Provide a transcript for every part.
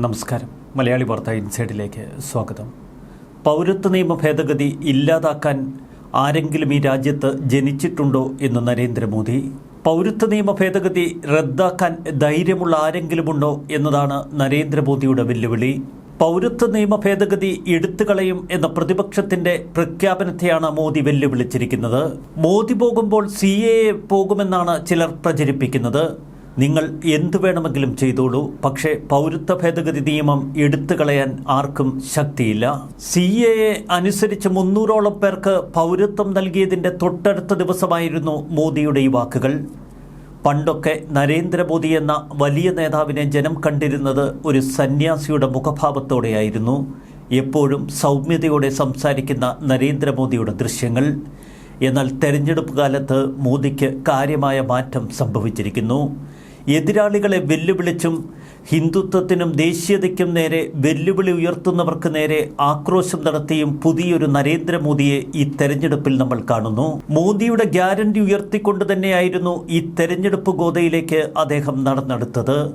നമസ്കാരം. മലയാളി വാർത്ത ഇൻസൈഡിലേക്ക് സ്വാഗതം. പൗരത്വ നിയമ ഭേദഗതി ഇല്ലാതാക്കാൻ ആരെങ്കിലും ഈ രാജ്യത്ത് ജനിച്ചിട്ടുണ്ടോ എന്ന് നരേന്ദ്രമോദി പൗരത്വ നിയമ ഭേദഗതി റദ്ദാക്കാൻ ധൈര്യമുള്ള ആരെങ്കിലുമുണ്ടോ എന്നതാണ് നരേന്ദ്രമോദിയുടെ വെല്ലുവിളി. പൗരത്വ നിയമ ഭേദഗതി എടുത്തുകളയും എന്ന പ്രതിപക്ഷത്തിന്റെ പ്രഖ്യാപനത്തെയാണ് മോദി വെല്ലുവിളിച്ചിരിക്കുന്നത്. മോദി പോകുമ്പോൾ സി എ പോകുമെന്നാണ് ചിലർ പ്രചരിപ്പിക്കുന്നത്. നിങ്ങൾ എന്തു വേണമെങ്കിലും ചെയ്തോളൂ. പക്ഷേ പൗരത്വ ഭേദഗതി നിയമം എടുത്തു കളയാൻ ആർക്കും ശക്തിയില്ല. സി എ അനുസരിച്ച് മുന്നൂറോളം പേർക്ക് പൗരത്വം നൽകിയതിന്റെ തൊട്ടടുത്ത ദിവസമായിരുന്നു മോദിയുടെ ഈ വാക്കുകൾ. പണ്ടൊക്കെ നരേന്ദ്രമോദി എന്ന വലിയ നേതാവിനെ ജനം കണ്ടിരുന്നത് ഒരു സന്യാസിയുടെ മുഖഭാവത്തോടെയായിരുന്നു. എപ്പോഴും സൗമ്യതയോടെ സംസാരിക്കുന്ന നരേന്ദ്രമോദിയുടെ ദൃശ്യങ്ങൾ. എന്നാൽ തെരഞ്ഞെടുപ്പ് കാലത്ത് മോദിക്ക് കാര്യമായ മാറ്റം സംഭവിച്ചിരിക്കുന്നു. എതിരാളികളെ വെല്ലുവിളിച്ചും ഹിന്ദുത്വത്തിനും ദേശീയതയ്ക്കും നേരെ വെല്ലുവിളി ഉയർത്തുന്നവർക്ക് നേരെ ആക്രോശം നടത്തിയും പുതിയൊരു നരേന്ദ്രമോദിയെ ഈ തെരഞ്ഞെടുപ്പിൽ നമ്മൾ കാണുന്നു. മോദിയുടെ ഗ്യാരണ്ടി ഉയർത്തിക്കൊണ്ട് തന്നെയായിരുന്നു ഈ തെരഞ്ഞെടുപ്പ് ഗോതയിലേക്ക് അദ്ദേഹം നടന്നെടുത്തത്.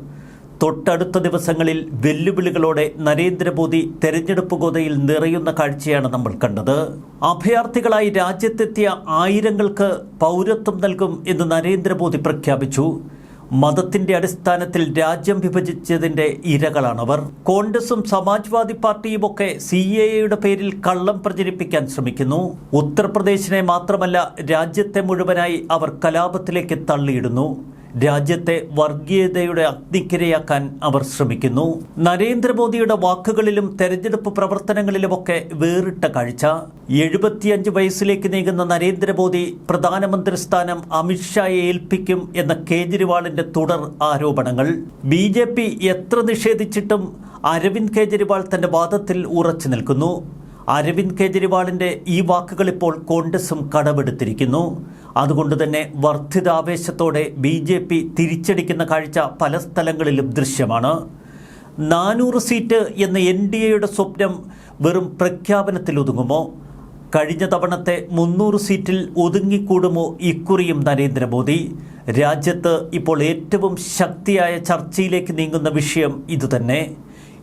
തൊട്ടടുത്ത ദിവസങ്ങളിൽ വെല്ലുവിളികളോടെ നരേന്ദ്രമോദി തെരഞ്ഞെടുപ്പ് ഗോതയിൽ നിറയുന്ന കാഴ്ചയാണ് നമ്മൾ കണ്ടത്. അഭയാർത്ഥികളായി രാജ്യത്തെത്തിയ ആയിരങ്ങൾക്ക് പൗരത്വം നൽകും എന്ന് നരേന്ദ്രമോദി പ്രഖ്യാപിച്ചു. മതത്തിന്റെ അടിസ്ഥാനത്തിൽ രാജ്യം വിഭജിച്ചതിന്റെ ഇരകളാണവർ. കോൺഗ്രസും സമാജ്വാദി പാർട്ടിയും ഒക്കെ സി എയുടെ പേരിൽ കള്ളം പ്രചരിപ്പിക്കാൻ ശ്രമിക്കുന്നു. ഉത്തർപ്രദേശിനെ മാത്രമല്ല രാജ്യത്തെ മുഴുവനായി അവർ കലാപത്തിലേക്ക് തള്ളിയിടുന്നു. രാജ്യത്തെ വർഗീയതയുടെ അഗ്നിക്കിരയാക്കാൻ അവർ ശ്രമിക്കുന്നു. നരേന്ദ്രമോദിയുടെ വാക്കുകളിലും തെരഞ്ഞെടുപ്പ് പ്രവർത്തനങ്ങളിലുമൊക്കെ വേറിട്ട കാഴ്ച. എഴുപത്തിയഞ്ച് വയസ്സിലേക്ക് നീങ്ങുന്ന നരേന്ദ്രമോദി പ്രധാനമന്ത്രി സ്ഥാനം അമിത്ഷായെ ഏൽപ്പിക്കും എന്ന കേജ്രിവാളിന്റെ തുടർ ആരോപണങ്ങൾ. ബി എത്ര നിഷേധിച്ചിട്ടും അരവിന്ദ് കേജ്രിവാൾ തന്റെ വാദത്തിൽ ഉറച്ചു നിൽക്കുന്നു. അരവിന്ദ് കേജ്രിവാളിന്റെ ഈ വാക്കുകൾ ഇപ്പോൾ കോൺഗ്രസും കടമെടുത്തിരിക്കുന്നു. അതുകൊണ്ട് തന്നെ വർദ്ധിതാവേശത്തോടെ ബി ജെ പി തിരിച്ചടിക്കുന്ന കാഴ്ച പല സ്ഥലങ്ങളിലും ദൃശ്യമാണ്. നാനൂറ് സീറ്റ് എന്ന എൻ ഡി എയുടെ സ്വപ്നം വെറും പ്രഖ്യാപനത്തിൽ ഒതുങ്ങുമോ? കഴിഞ്ഞ തവണത്തെ മുന്നൂറ് സീറ്റിൽ ഒതുങ്ങിക്കൂടുമോ ഇക്കുറിയും നരേന്ദ്രമോദി? രാജ്യത്ത് ഇപ്പോൾ ഏറ്റവും ശക്തിയായ ചർച്ചയിലേക്ക് നീങ്ങുന്ന വിഷയം ഇതുതന്നെ.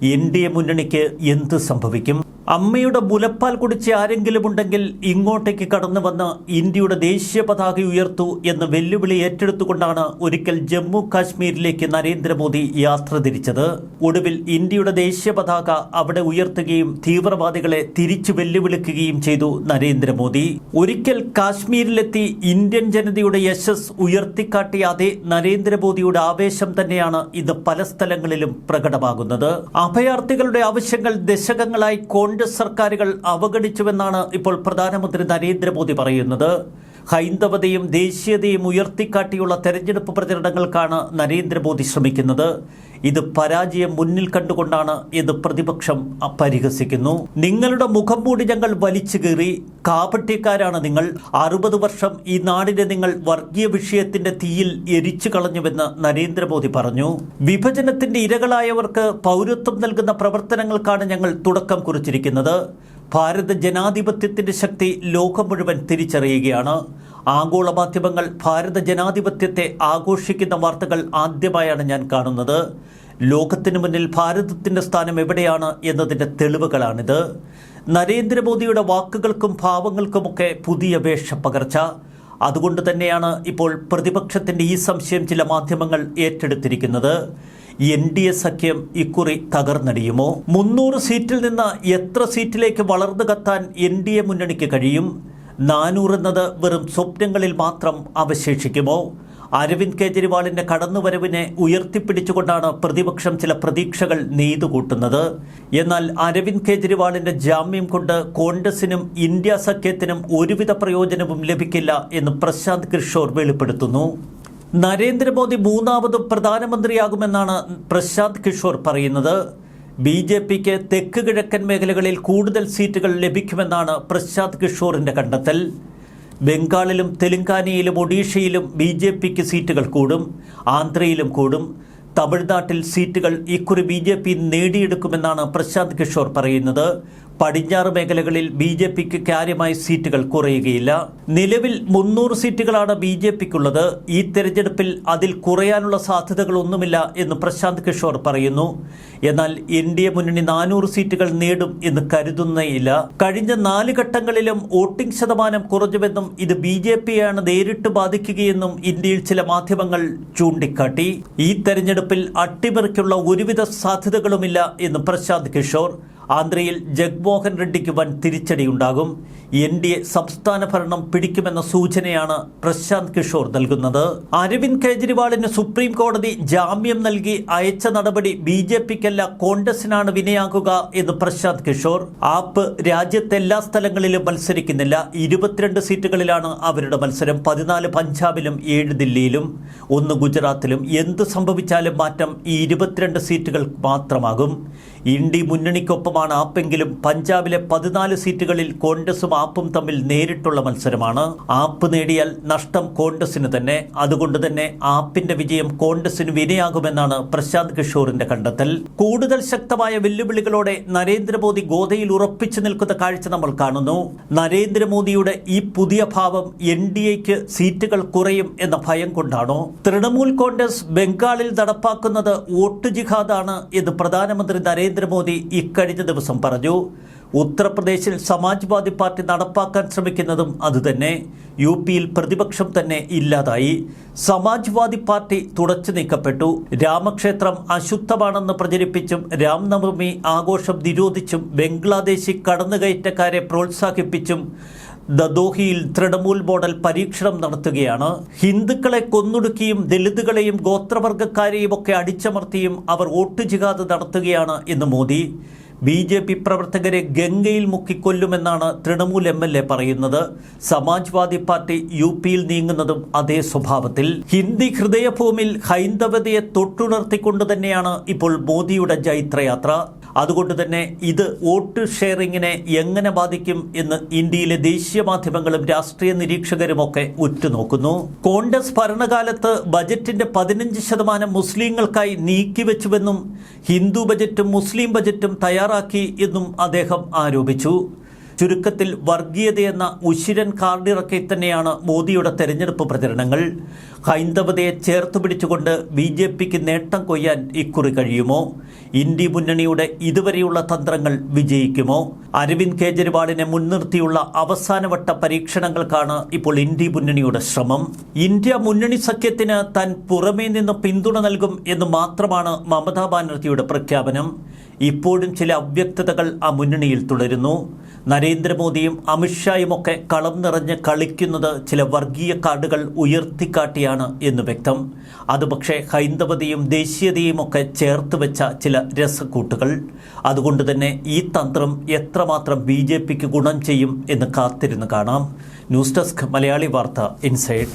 എൻ ഡി എ മുന്നണിക്ക് എന്ത് സംഭവിക്കും? അമ്മയുടെ മുലപ്പാൽ കുടിച്ച് ആരെങ്കിലും ഉണ്ടെങ്കിൽ ഇങ്ങോട്ടേക്ക് കടന്നു വന്ന് ഇന്ത്യയുടെ ദേശീയ പതാക ഉയർത്തു എന്ന വെല്ലുവിളി ഏറ്റെടുത്തുകൊണ്ടാണ് ഒരിക്കൽ ജമ്മു കാശ്മീരിലേക്ക് നരേന്ദ്രമോദി യാത്ര തിരിച്ചത്. ഒടുവിൽ ഇന്ത്യയുടെ ദേശീയ പതാക അവിടെ ഉയർത്തുകയും തീവ്രവാദികളെ തിരിച്ചു വെല്ലുവിളിക്കുകയും ചെയ്തു നരേന്ദ്രമോദി. ഒരിക്കൽ കാശ്മീരിലെത്തി ഇന്ത്യൻ ജനതയുടെ യശസ് ഉയർത്തിക്കാട്ടിയ അതേ നരേന്ദ്രമോദിയുടെ ആവേശം തന്നെയാണ് ഇത് പല സ്ഥലങ്ങളിലും പ്രകടമാകുന്നത്. അഭയാർത്ഥികളുടെ ആവശ്യങ്ങൾ ദശകങ്ങളായി കോൺഗ്രസ് സർക്കാരുകൾ അവഗണിച്ചുവെന്നാണ് ഇപ്പോൾ പ്രധാനമന്ത്രി നരേന്ദ്രമോദി പറയുന്നത്. ഹൈന്ദവതയും ദേശീയതയും ഉയർത്തിക്കാട്ടിയുള്ള തെരഞ്ഞെടുപ്പ് പ്രചരണങ്ങൾക്കാണ് നരേന്ദ്രമോദി ശ്രമിക്കുന്നത്. ഇത് പരാജയം മുന്നിൽ കണ്ടുകൊണ്ടാണ് ഇത് പ്രതിപക്ഷം പരിഹസിക്കുന്നു നിങ്ങളുടെ മുഖം മൂടി ഞങ്ങൾ വലിച്ചു കീറി. കാപട്യക്കാരാണ് നിങ്ങൾ. അറുപത് വർഷം ഈ നാടിനെ നിങ്ങൾ വർഗീയ വിഷയത്തിന്റെ തീയിൽ എരിച്ചു കളഞ്ഞുവെന്ന് നരേന്ദ്രമോദി പറഞ്ഞു. വിഭജനത്തിന്റെ ഇരകളായവർക്ക് പൗരത്വം നൽകുന്ന പ്രവർത്തനങ്ങൾക്കാണ് ഞങ്ങൾ തുടക്കം കുറിച്ചിരിക്കുന്നത്. ഭാരത ജനാധിപത്യത്തിന്റെ ശക്തി ലോകം മുഴുവൻ തിരിച്ചറിയുകയാണ്. ആഗോള മാധ്യമങ്ങൾ ഭാരത ജനാധിപത്യത്തെ ആഘോഷിക്കുന്ന വാർത്തകൾ ആദ്യമായാണ് ഞാൻ കാണുന്നത്. ലോകത്തിനു മുന്നിൽ ഭാരതത്തിന്റെ സ്ഥാനം എവിടെയാണ് എന്നതിന്റെ തെളിവുകളാണിത്. നരേന്ദ്രമോദിയുടെ വാക്കുകൾക്കും ഭാവങ്ങൾക്കുമൊക്കെ പുതിയ വേഷ പകർച്ച. അതുകൊണ്ട് തന്നെയാണ് ഇപ്പോൾ പ്രതിപക്ഷത്തിന്റെ ഈ സംശയം ചില മാധ്യമങ്ങൾ ഏറ്റെടുത്തിരിക്കുന്നത്. എൻ ഡി എ സഖ്യം ഇക്കുറി തകർന്നടിയുമോ? മുന്നൂറ് സീറ്റിൽ നിന്ന് എത്ര സീറ്റിലേക്ക് വളർന്നു കത്താൻ എൻ ഡി എ മുന്നണിക്ക് കഴിയും? നാനൂറ് എന്നത് വെറും സ്വപ്നങ്ങളിൽ മാത്രം അവശേഷിക്കുമോ? അരവിന്ദ് കെജ്രിവാളിന്റെ കടന്നുവരവിനെ ഉയർത്തിപ്പിടിച്ചുകൊണ്ടാണ് പ്രതിപക്ഷം ചില പ്രതീക്ഷകൾ നെയ്തുകൂട്ടുന്നത്. എന്നാൽ അരവിന്ദ് കെജ്രിവാളിന്റെ ജാമ്യം കൊണ്ട് കോൺഗ്രസിനും ഇന്ത്യ സഖ്യത്തിനും ഒരുവിധ പ്രയോജനവും ലഭിക്കില്ല എന്ന് പ്രശാന്ത് കിഷോർ വെളിപ്പെടുത്തുന്നു. നരേന്ദ്രമോദി മൂന്നാമത് പ്രധാനമന്ത്രിയാകുമെന്നാണ് പ്രശാന്ത് കിഷോർ പറയുന്നത്. ബി ജെ പിക്ക് തെക്ക് കിഴക്കൻ മേഖലകളിൽ കൂടുതൽ സീറ്റുകൾ ലഭിക്കുമെന്നാണ് പ്രശാന്ത് കിഷോറിന്റെ കണ്ടെത്തൽ. ബംഗാളിലും തെലങ്കാനയിലും ഒഡീഷയിലും ബി ജെ പിക്ക് സീറ്റുകൾ കൂടും. ആന്ധ്രയിലും കൂടും. തമിഴ്നാട്ടിൽ സീറ്റുകൾ ഇക്കുറി ബി ജെ പി നേടിയെടുക്കുമെന്നാണ് പ്രശാന്ത് കിഷോർ പറയുന്നത്. പടിഞ്ഞാറ് മേഖലകളിൽ ബി ജെ പിക്ക് കാര്യമായി സീറ്റുകൾ കുറയുകയില്ല. നിലവിൽ മുന്നൂറ് സീറ്റുകളാണ് ബി ജെ പിക്കുള്ളത്. ഈ തെരഞ്ഞെടുപ്പിൽ അതിൽ കുറയാനുള്ള സാധ്യതകളൊന്നുമില്ല എന്ന് പ്രശാന്ത് കിഷോർ പറയുന്നു. എന്നാൽ എൻ ഡി എ മുന്നണി നാനൂറ് സീറ്റുകൾ നേടും എന്ന് കരുതുന്നേയില്ല. കഴിഞ്ഞ നാല് ഘട്ടങ്ങളിലും വോട്ടിംഗ് ശതമാനം കുറഞ്ഞുവെന്നും ഇത് ബി ജെ പിയാണ് നേരിട്ട് ബാധിക്കുകയെന്നും ഇന്ത്യയിൽ ചില മാധ്യമങ്ങൾ ചൂണ്ടിക്കാട്ടി. ഈ തെരഞ്ഞെടുപ്പിൽ അട്ടിമറിക്കുള്ള ഒരുവിധ സാധ്യതകളുമില്ല എന്ന് പ്രശാന്ത് കിഷോർ ആന്ധ്രയിൽ ജഗ്മോഹൻ റെഡ്ഡിക്ക് വൻ തിരിച്ചടിയുണ്ടാകും. എൻ ഡി എ സംസ്ഥാന ഭരണം പിടിക്കുമെന്ന സൂചനയാണ് പ്രശാന്ത് കിഷോർ നൽകുന്നത്. അരവിന്ദ് കെജ്രിവാളിന് സുപ്രീം കോടതി ജാമ്യം നൽകി അയച്ച നടപടി ബി ജെ പിക്കല്ല കോൺഗ്രസിനാണ് വിനയാകുക എന്ന് പ്രശാന്ത് കിഷോർ. ആപ്പ് രാജ്യത്തെ എല്ലാ സ്ഥലങ്ങളിലും മത്സരിക്കുന്നില്ല. ഇരുപത്തിരണ്ട് സീറ്റുകളിലാണ് അവരുടെ മത്സരം. പതിനാല് പഞ്ചാബിലും ഏഴ് ദില്ലിയിലും. ഒന്ന് ഗുജറാത്തിലും. എന്ത് സംഭവിച്ചാലും മാറ്റം ഈ ഇരുപത്തിരണ്ട് സീറ്റുകൾ മാത്രമാകും. ഇന്ത്യ മുന്നണിക്കൊപ്പമാണ് ആപ്പെങ്കിലും പഞ്ചാബിലെ പതിനാല് സീറ്റുകളിൽ കോൺഗ്രസും ആപ്പും തമ്മിൽ നേരിട്ടുള്ള മത്സരമാണ്. ആപ്പ് നേടിയാൽ നഷ്ടം കോൺഗ്രസിന് തന്നെ. അതുകൊണ്ട് തന്നെ ആപ്പിന്റെ വിജയം കോൺഗ്രസിന് വിനയാകുമെന്നാണ് പ്രശാന്ത് കിഷോറിന്റെ കണ്ടെത്തൽ. കൂടുതൽ ശക്തമായ വെല്ലുവിളികളോടെ നരേന്ദ്രമോദി ഗോതയിൽ ഉറപ്പിച്ചു നിൽക്കുന്ന കാഴ്ച നമ്മൾ കാണുന്നു. നരേന്ദ്രമോദിയുടെ ഈ പുതിയ ഭാവം എൻ ഡി എക്ക് സീറ്റുകൾ കുറയും എന്ന ഭയം കൊണ്ടാണോ? തൃണമൂൽ കോൺഗ്രസ് ബംഗാളിൽ നടപ്പാക്കുന്നത് വോട്ട് ജിഹാദാണ് എന്ന് പ്രധാനമന്ത്രി നരേന്ദ്രമോദി ഇക്കഴിഞ്ഞ ദിവസം പറഞ്ഞു ഉത്തർപ്രദേശിൽ സമാജ്വാദി പാർട്ടി നടപ്പാക്കാൻ ശ്രമിക്കുന്നതും അതുതന്നെ യു പിയിൽ പ്രതിപക്ഷം തന്നെ ഇല്ലാതായി. സമാജ്വാദി പാർട്ടി തുടച്ചു നീക്കപ്പെട്ടു. രാമക്ഷേത്രം അശുദ്ധമാണെന്ന് പ്രചരിപ്പിച്ചും രാംനവമി ആഘോഷം നിരോധിച്ചും ബംഗ്ലാദേശി കടന്നുകയറ്റക്കാരെ പ്രോത്സാഹിപ്പിച്ചും ദദോഹിയിൽ തൃണമൂൽ മോഡൽ പരീക്ഷണം നടത്തുകയാണ്. ഹിന്ദുക്കളെ കൊന്നൊടുക്കിയും ദലിതുകളെയും ഗോത്രവർഗക്കാരെയും ഒക്കെ അടിച്ചമർത്തിയും അവർ വോട്ട് ജിഹാദ് നടത്തുകയാണ് എന്ന് മോദി. ബി ജെ പി പ്രവർത്തകരെ ഗംഗയിൽ മുക്കിക്കൊല്ലുമെന്നാണ് തൃണമൂൽ എം എൽ എ പറയുന്നത്. സമാജ്വാദി പാർട്ടി യു പിയിൽ നീങ്ങുന്നതും അതേ സ്വഭാവത്തിൽ. ഹിന്ദി ഹൃദയഭൂമിയിൽ ഹൈന്ദവതയെ തൊട്ടുണർത്തിക്കൊണ്ട് തന്നെയാണ് ഇപ്പോൾ മോദിയുടെ ജൈത്രയാത്ര. അതുകൊണ്ട് തന്നെ ഇത് വോട്ട് ഷെയറിങ്ങിനെ എങ്ങനെ ബാധിക്കും എന്ന് ഇന്ത്യയിലെ ദേശീയ മാധ്യമങ്ങളും രാഷ്ട്രീയ നിരീക്ഷകരുമൊക്കെ ഉറ്റുനോക്കുന്നു. കോൺഗ്രസ് ഭരണകാലത്ത് ബജറ്റിന്റെ പതിനഞ്ച് ശതമാനം മുസ്ലിങ്ങൾക്കായി നീക്കിവെച്ചുവെന്നും ഹിന്ദു ബജറ്റും മുസ്ലിം ബജറ്റും തയ്യാറാക്കി എന്നും അദ്ദേഹം ആരോപിച്ചു. ചുരുക്കത്തിൽ വർഗീയതയെന്ന ഉശിരൻ കാർഡിറക്കി തന്നെയാണ് മോദിയുടെ തെരഞ്ഞെടുപ്പ് പ്രചരണങ്ങൾ. ഹൈന്ദവതയെ ചേർത്ത് പിടിച്ചുകൊണ്ട് ബി ജെ പിക്ക് നേട്ടം കൊയ്യാൻ ഇക്കുറി കഴിയുമോ? ഇന്ത്യ മുന്നണിയുടെ ഇതുവരെയുള്ള തന്ത്രങ്ങൾ വിജയിക്കുമോ? അരവിന്ദ് കെജ്രിവാളിനെ മുൻനിർത്തിയുള്ള അവസാനവട്ട പരീക്ഷണങ്ങൾക്കാണ് ഇപ്പോൾ ഇന്ത്യ മുന്നണിയുടെ ശ്രമം. ഇന്ത്യ മുന്നണി സഖ്യത്തിന് താൻ പുറമേ നിന്ന് പിന്തുണ നൽകും എന്ന് മാത്രമാണ് മമതാ ബാനർജിയുടെ പ്രഖ്യാപനം. ഇപ്പോഴും ചില അവ്യക്തതകൾ ആ മുന്നണിയിൽ തുടരുന്നു. നരേന്ദ്രമോദിയും അമിത്ഷായുമൊക്കെ കളം നിറഞ്ഞ് കളിക്കുന്നത് ചില വർഗീയ കാർഡുകൾ ഉയർത്തിക്കാട്ടിയാണ് എന്ന് വ്യക്തം. അത് പക്ഷേ ഹൈന്ദവതയും ദേശീയതയും ഒക്കെ ചേർത്ത് വെച്ച ചില രസക്കൂട്ടുകൾ. അതുകൊണ്ട് തന്നെ ഈ തന്ത്രം എത്രമാത്രം ബി ജെ പിക്ക് ഗുണം ചെയ്യും എന്ന് കാത്തിരുന്ന് കാണാം. ന്യൂസ് ഡെസ്ക് മലയാളി വാർത്ത ഇൻസൈഡ്.